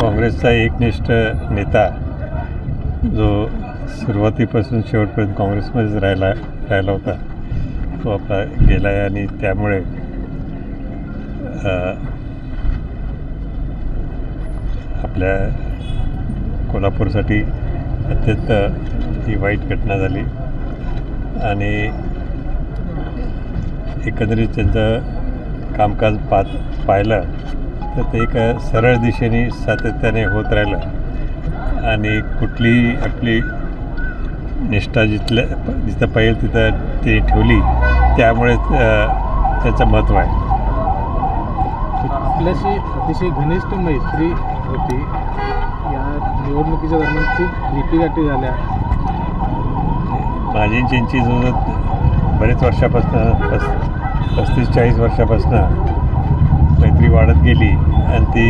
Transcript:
काँग्रेसचा एकनिष्ठ नेता जो सुरुवातीपासून शेवटपर्यंत काँग्रेसमध्येच राहिला राहिला होता तो आपला गेला आहे आणि त्यामुळे आपल्या कोल्हापूरसाठी अत्यंत ही वाईट घटना झाली. आणि एकंदरीत त्यांचं कामकाज पाहत पाहिलं तर ते एक सरळ दिशेने सातत्याने होत राहिलं. आणि कुठली आपली निष्ठा जिथल्या जिथं पाहिजे तिथं ती ठेवली त्यामुळे त्याचं महत्त्व आहे. आपल्याशी अतिशय घनिष्ठ मैत्री होती. या निवडणुकीच्या दरम्यान खूप भेटीगाठी झाल्या. माझी त्यांची जवळ बरेच वर्षापासून पस पस्तीस चाळीस वर्षापासून मैत्री वाढत गेली आणि ती